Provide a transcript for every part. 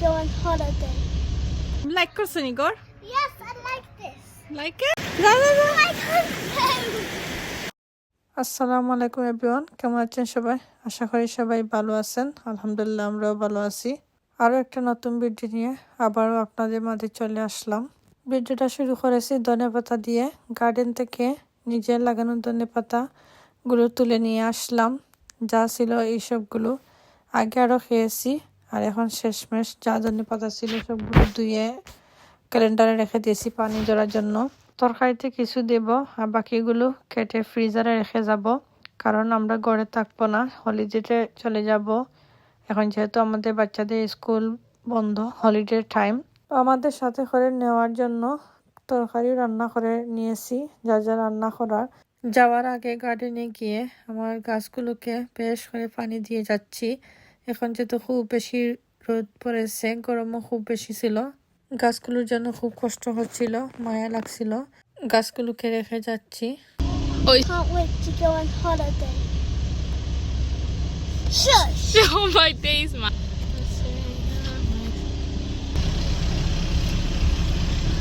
go on holiday. Like করছেন ইগর Yes, I like this. Like it? No, like Like holiday. আসসালামু আলাইকুম everyone কেমন আছেন সবাই? আশা করি সবাই ভালো আছেন। আলহামদুলিল্লাহ আমরাও ভালো আছি। আরও একটা নতুন ভিডিও নিয়ে আবারও আপনাদের মাঝে চলে আসলাম। ভিডিওটা শুরু করেছি ধনে পাতা দিয়ে। গার্ডেন থেকে নিজের লাগানো ধনে পাতাগুলো তুলে নিয়ে আসলাম। যা ছিল এইসবগুলো আগে আরও খেয়েছি। আর এখন শেষমেশ যা ধনে পাতা ছিল সবগুলো ধুয়ে ক্যালেন্ডারে রেখে দিয়েছি পানি জড়ার জন্য। তরকারিতে কিছু দেব আর বাকিগুলো কেটে ফ্রিজারে রেখে যাব। কারণ আমরা ঘরে থাকব না হলিডেতে চলে যাব। এখন যেহেতু আমাদের বাচ্চাদের স্কুল বন্ধ হলিডে টাইম আমাদের সাথে করে নেওয়ার জন্য তরকারি রান্না করে নিয়েছি, যা যা রান্না করার। যাওয়ার আগে গার্ডেনে গিয়ে আমার গাছগুলোকে বেশ করে পানি দিয়ে যাচ্ছি। এখন যেহেতু খুব বেশি রোদ পড়েছে গরমও খুব বেশি ছিল। গাছগুলোর যেন খুব কষ্ট হচ্ছিল মায়া লাগছিল। গাছগুলোকে রেখে যাচ্ছি।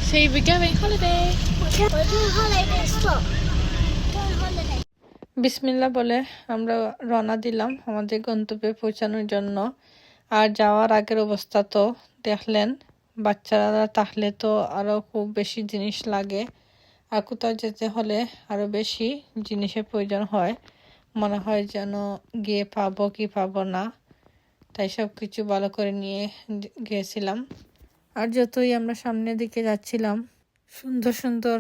সেই বিজ্ঞাপন হলে দেয় হলে দেয় বিসমিল্লা বলে আমরা রওনা দিলাম আমাদের গন্তব্যে পৌঁছানোর জন্য। আর যাওয়ার আগের অবস্থা তো দেখলেন, বাচ্চারা তাহলে তো আরও খুব বেশি জিনিস লাগে। আর কোথাও যেতে হলে আরও বেশি জিনিসের প্রয়োজন হয়। মনে হয় যেন গিয়ে পাবো কি পাবো না, তাই সব কিছু ভালো করে নিয়ে গিয়েছিলাম আর যতই আমরা সামনের দিকে যাচ্ছিলাম, সুন্দর সুন্দর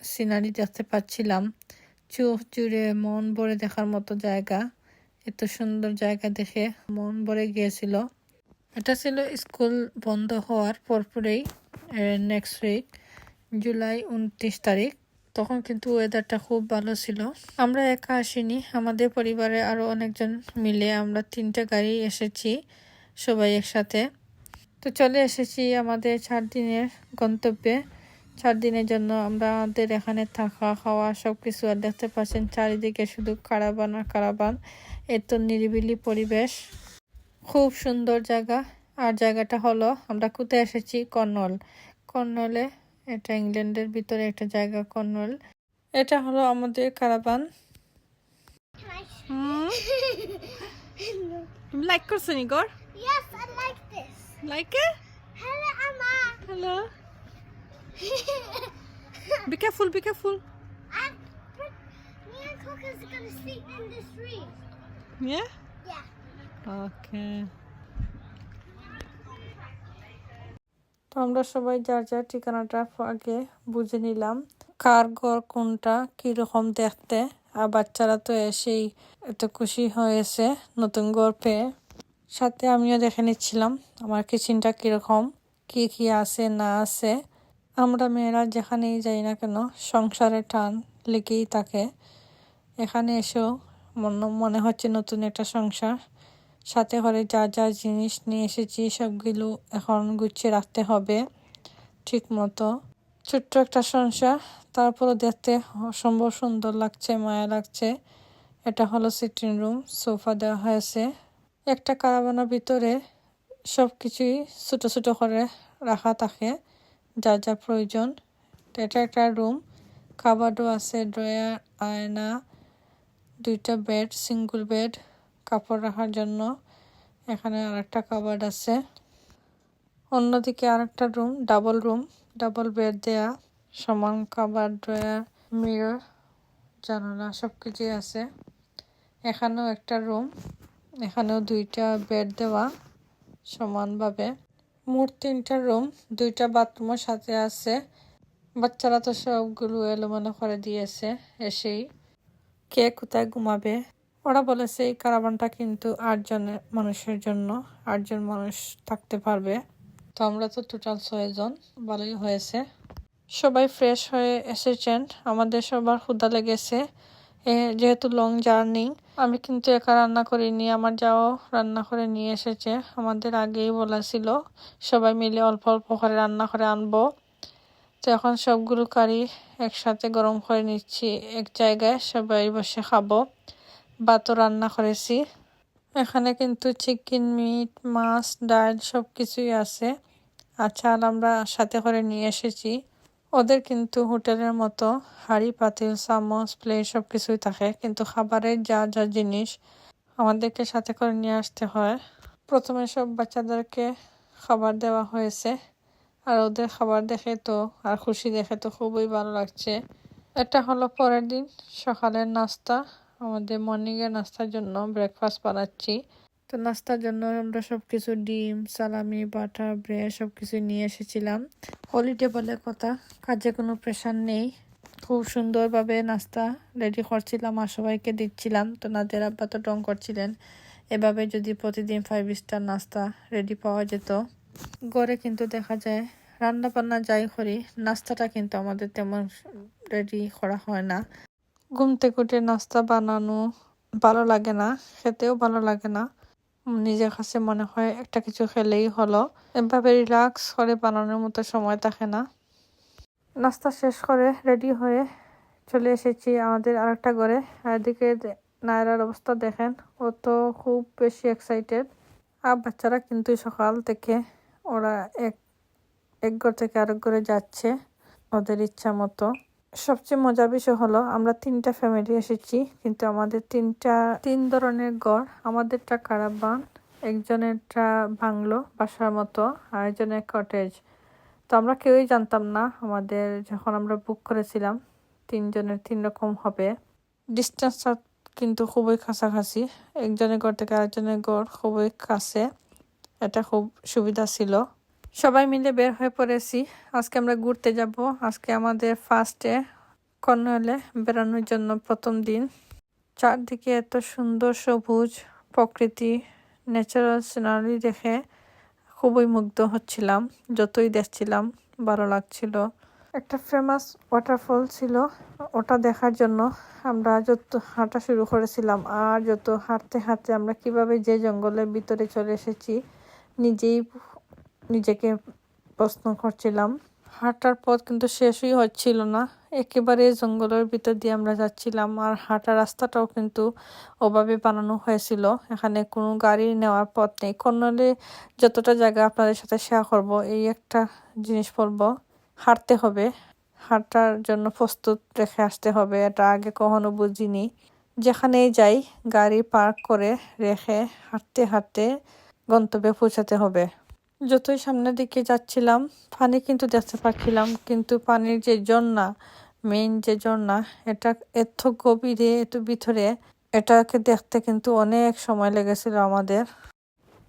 সিনারি দেখতে পাচ্ছিলাম। চোখ জুড়ে মন ভরে দেখার মতো জায়গা। এত সুন্দর জায়গা দেখে মন ভরে গিয়েছিল। এটা ছিল স্কুল বন্ধ হওয়ার পরপরেই নেক্সট উইক জুলাই উনত্রিশ তারিখ। তখন কিন্তু ওয়েদারটা খুব ভালো ছিল। আমরা একা আসিনি, আমাদের পরিবারে আরও অনেকজন মিলে আমরা তিনটে গাড়ি এসেছি সবাই একসাথে। তো চলে এসেছি আমাদের চার দিনের গন্তব্যে। চার দিনের জন্য আমরা আমাদের এখানে থাকা খাওয়া সব কিছু আর দেখতে পাচ্ছেন চারিদিকে শুধু কারাবান আর কারাবান। এত নিরিবিলি পরিবেশ। খুব সুন্দর জায়গা। আর জায়গাটা হলো আমরা কোথায় এসেছি? কর্নল। কর্নলে এটা ইংল্যান্ডের ভিতরে একটা জায়গা কর্নল। এটা হলো আমাদের caravan. Like like this. Like. Hello careful be careful and but me and Coco's gonna sleep in this room. Yeah? Yeah. Okay তো আমরা সবাই যার যার ঠিকানাটা আগে বুঝে নিলাম কার ঘর কোনটা কীরকম দেখতে আর বাচ্চারা তো এসেই এত খুশি হয়েছে নতুন ঘর পেয়ে সাথে আমিও দেখে নিচ্ছিলাম আমার কিচেনটা কীরকম কি কি আছে না আছে আমরা মেয়েরা যেখানেই যাই না কেন সংসারে টান লেগেই থাকে। এখানে এসেও মনে হচ্ছে নতুন একটা সংসার। সাথে করে যা যা জিনিস নিয়ে এসেছি, সবগুলো এখন গুছিয়ে রাখতে হবে ঠিক মতো। ছোট্ট একটা সংসার, তারপরও দেখতে অসম্ভব সুন্দর লাগছে, মায়া লাগছে। এটা হলো সিটিং রুম সোফা দেওয়া হয়েছে। একটা কারাবানার ভিতরে সব কিছুই ছোটো ছোটো করে রাখা থাকে। যা যা প্রয়োজন। এটা একটা রুম কাবার্ডও আছে, ড্রয়ার, আয়না, দুইটা বেড সিঙ্গল বেড কাপড় রাখার জন্য। এখানে আরেকটা কাবার্ড আছে। অন্যদিকে আরেকটা room double room double bed দেয়া, সমান কাবার্ড ড্রয়ার মিরর জানালা সব কিছুই আছে। এখানেও একটা রুম এখানেও দুইটা বেড দেওয়া সমানভাবে। মোট তিনটা রুম দুইটা বাথরুমের সাথে আছে। বাচ্চারা তো সবগুলো এলোমেলো করে দিয়েছে এসেই। কে কোথায় ঘুমাবে? ওরা বলেছে এই কারাবানটা কিন্তু আটজনের মানুষের জন্য, আটজন মানুষ থাকতে পারবে। তো আমরা তো টোটাল ছয়জন, ভালোই হয়েছে। সবাই ফ্রেশ হয়ে এসেছেন। আমাদের সবার ক্ষুদা লেগেছে। যেহেতু লং জার্নি আমি কিন্তু একা রান্না করিনি, আমার যাও রান্না করে নিয়ে এসেছে। আমাদের আগেই বলা ছিল, সবাই মিলে অল্প অল্প করে রান্না করে আনব। তো এখন সবগুলো কারি একসাথে গরম করে নিচ্ছি, এক জায়গায় সবাই বসে খাব। ভাতও রান্না করেছি। এখানে কিন্তু চিকেন, মিট, মাছ, ডাল সব কিছুই আছে। আর চাল আমরা সাথে করে নিয়ে এসেছি। ওদের কিন্তু হোটেলের মতো হাঁড়ি, পাতিল, চামচ, প্লেট সব কিছুই থাকে। কিন্তু খাবারের যা যা জিনিস আমাদেরকে সাথে করে নিয়ে আসতে হয়। প্রথমে সব বাচ্চাদেরকে খাবার দেওয়া হয়েছে। আর ওদের খাবার দেখে তো, আর খুশি দেখে তো খুবই ভালো লাগছে। এটা হলো পরের দিন সকালের নাস্তা। আমাদের মর্নিংয়ের নাস্তার জন্য ব্রেকফাস্ট বানাচ্ছি। তো নাস্তার জন্য আমরা সব কিছু ডিম, সালামি বাটার ব্রেড সব কিছু নিয়ে এসেছিলাম। হলিডে বলে কথা, কাজে কোনো প্রেশার নেই। খুব সুন্দরভাবে নাস্তা রেডি করছিলাম আর সবাইকে দিচ্ছিলাম। তো নাদের আব্বা তো ডং করছিলেন। এভাবে যদি প্রতিদিন ফাইভ স্টার নাস্তা রেডি পাওয়া যেত। গড়ে কিন্তু দেখা যায়, রান্না বান্না যাই করি, নাস্তাটা কিন্তু আমাদের তেমন রেডি করা হয় না। ঘুম থেকে নাস্তা বানানো ভালো লাগে না, খেতেও ভালো লাগে না। নিজের কাছে মনে হয় একটা কিছু খেলেই হলো। এভাবে রিল্যাক্স করে বানানোর মতো সময় থাকে না। নাস্তা শেষ করে রেডি হয়ে চলে এসেছি আমাদের আরেকটা ঘরে। এদিকে নায়রার অবস্থা দেখেন, ও তো খুব বেশি এক্সাইটেড আর বাচ্চারা কিন্তু সকাল থেকে ওরা এক এক ঘর থেকে আরেক ঘরে যাচ্ছে, ওদের ইচ্ছা মতো। সবচেয়ে মজার বিষয় হলো, আমরা তিনটা ফ্যামিলি এসেছি, কিন্তু আমাদের তিনটা, তিন ধরনের ঘর। আমাদেরটা কারাবান, একজনেরটা বাংলো, বাসার মতো, আর একজনের কটেজ তো আমরা কেউই জানতাম না, আমাদের যখন আমরা বুক করেছিলাম, তিনজনের তিন রকম হবে। ডিস্টেন্সটা কিন্তু খুবই কাছাকাছি। একজনের ঘর থেকে আরেকজনের ঘর খুবই কাছে। এটা খুব সুবিধা ছিল। সবাই মিলে বের হয়ে পড়েছি। আজকে আমরা ঘুরতে যাব। আজকে আমাদের ফার্স্টে কর্নওয়ালে বেড়ানোর জন্য প্রথম দিন। চারদিকে এত সুন্দর সবুজ প্রকৃতি ন্যাচারাল সিনারি দেখে খুবই মুগ্ধ হচ্ছিলাম। যতই দেখছিলাম, ভালো লাগছিল। একটা ফেমাস ওয়াটারফল ছিল। ওটা দেখার জন্য আমরা যত হাঁটা শুরু করেছিলাম আর যত হাঁটতে হাঁটতে আমরা কীভাবে যে জঙ্গলের ভিতরে চলে এসেছি, নিজেই নিজেকে প্রশ্ন করছিলাম। হাঁটার পথ কিন্তু শেষই হচ্ছিল না। একেবারে জঙ্গলের ভিতর দিয়ে আমরা যাচ্ছিলাম আর হাঁটার রাস্তাটাও কিন্তু ওভাবে বানানো হয়েছিল। এখানে কোনো গাড়ি নেওয়ার পথ নেই। কর্নলে যতটা জায়গা আপনাদের সাথে শেয়ার করব, এই একটা জিনিস বলব, হাঁটতে হবে। হাঁটার জন্য প্রস্তুত রেখে আসতে হবে, এটা আগে কখনো বুঝিনি। যেখানেই যাই, গাড়ি পার্ক করে রেখে হাঁটতে হাঁটতে গন্তব্যে পৌঁছাতে হবে। যতই সামনের দিকে যাচ্ছিলাম, পানি কিন্তু দেখতে পাচ্ছিলাম, কিন্তু পানির যে ঝর্ণা মেইন যে ঝর্ণা, এটা এত গভীরে, এত ভিতরে, এটাকে দেখতে কিন্তু অনেক সময় লেগেছিল আমাদের।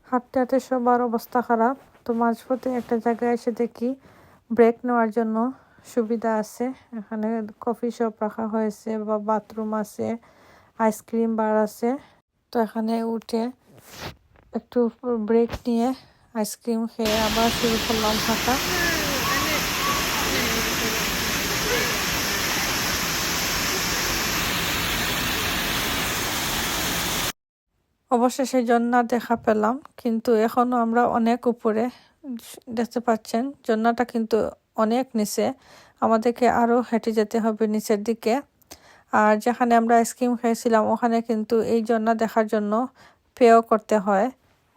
হাঁটতে হাঁটতে সবার অবস্থা খারাপ, তো মাঝপথে একটা জায়গায় এসে দেখি ব্রেক নেওয়ার জন্য সুবিধা আছে। এখানে কফি শপ রাখা হয়েছে বা বাথরুম আছে আইসক্রিম বার আছে। তো এখানে উঠে একটু ব্রেক নিয়ে আইসক্রিম খেয়ে আবার শুরু করলাম হাঁটা অবশেষে জন্না দেখা পেলাম, কিন্তু এখনও আমরা অনেক উপরে দেখতে পাচ্ছেন। জন্নাটা কিন্তু অনেক নিচে, আমাদেরকে আরও হেঁটে যেতে হবে নিচের দিকে। আর যেখানে আমরা আইসক্রিম খেয়েছিলাম, ওখানে কিন্তু এই জন্না দেখার জন্য পেও করতে হয়।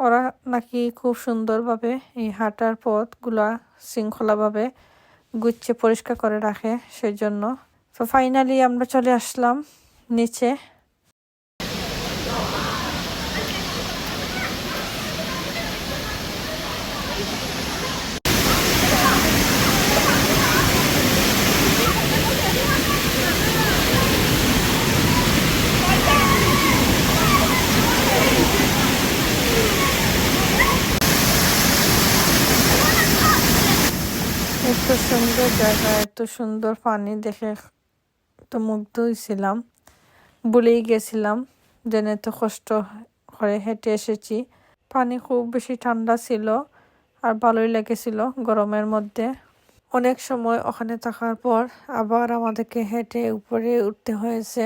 ওরা নাকি খুব সুন্দরভাবে এই হাঁটার পথগুলা শৃঙ্খলাভাবে গুচ্ছে পরিষ্কার করে রাখে সেই জন্য তো ফাইনালি আমরা চলে আসলাম নিচে এত সুন্দর জায়গা, এত সুন্দর পানি দেখে তো মুগ্ধ হয়েছিলাম বলেই গেছিলাম, যেন এত কষ্ট করে হেঁটে এসেছি। পানি খুব বেশি ঠান্ডা ছিল আর ভালোই লেগেছিল গরমের মধ্যে। অনেক সময় ওখানে থাকার পর আবার আমাদেরকে হেঁটে উপরে উঠতে হয়েছে।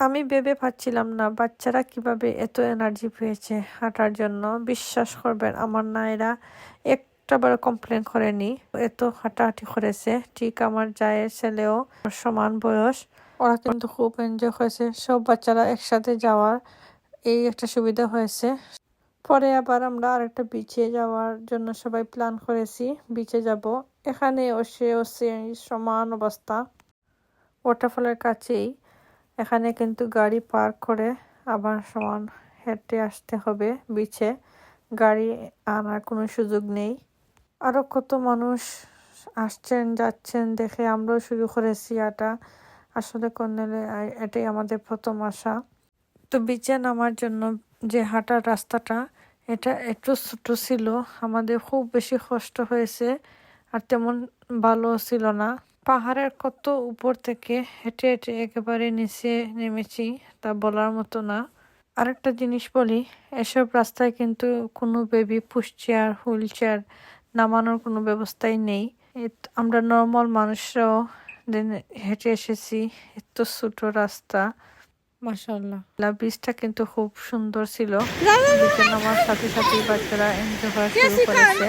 আমি ভেবে পাচ্ছিলাম না, বাচ্চারা কীভাবে এত এনার্জি পেয়েছে হাঁটার জন্য। বিশ্বাস করবেন, আমার নায়রা একটা বার কমপ্লেন করেনি এত হাঁটাহাঁটি করেছে। ঠিক আমার জায়ের ছেলেও সমান বয়স। ওরা কিন্তু খুব এনজয় হয়েছে সব বাচ্চারা একসাথে যাওয়ার এই একটা সুবিধা হয়েছে। পরে আবার আমরা আরেকটা বিচে যাওয়ার জন্য সবাই প্ল্যান করেছি। বিচে যাব। এখানে ওসে ওসে সমান অবস্থা। ওয়াটারফলের কাছেই। এখানে কিন্তু গাড়ি পার্ক করে আবার সমান হেঁটে আসতে হবে বিচে গাড়ি আনার কোনো সুযোগ নেই। আরও কত মানুষ আসছেন, যাচ্ছেন দেখে আমরাও শুরু করেছি আটা। আসলে কর্নেলে এটাই আমাদের প্রথম আসা তো বিচে নামার জন্য যে হাঁটার রাস্তাটা, এটা একটু ছোট ছিল। আমাদের খুব বেশি কষ্ট হয়েছে আর তেমন ভালো ছিল না। পাহাড়ের কত উপর থেকে হেঁটে হেঁটে একেবারে নিচে নেমেছি তা বলার মতো না। আরেকটা জিনিস বলি, এসব রাস্তায় কিন্তু কোনো baby push chair wheelchair নামানোর কোনো ব্যবস্থাই নেই। আমরা নর্মাল মানুষরাও দিন হেঁটে এসেছি এত ছোটো রাস্তা। মাসাল্লাহ বীজটা কিন্তু খুব সুন্দর ছিল। আমার নামার সাথে সাথে বাচ্চারা এনজয় করা শুরু করেছে।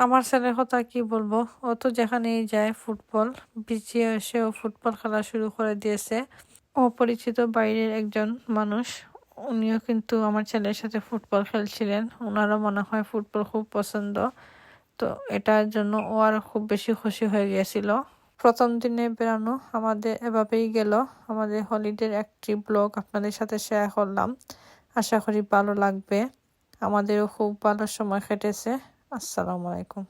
আমার ছেলের কথা কি বলব? ও তো যেখানেই যায় ফুটবল বিচিয়ে এসে ও ফুটবল খেলা শুরু করে দিয়েছে। অপরিচিত বাইরের একজন মানুষ, উনিও কিন্তু আমার ছেলের সাথে ফুটবল খেলছিলেন। ওনারও মনে হয় ফুটবল খুব পছন্দ। তো এটার জন্য ও আর খুব বেশি খুশি হয়ে গিয়েছিল। প্রথম দিনে বেরানো আমাদের এভাবেই গেল। আমাদের হলিডের একটি ব্লগ আপনাদের সাথে শেয়ার করলাম। আশা করি ভালো লাগবে। আমাদেরও খুব ভালো সময় কেটেছে। আসসালামু আলাইকুম।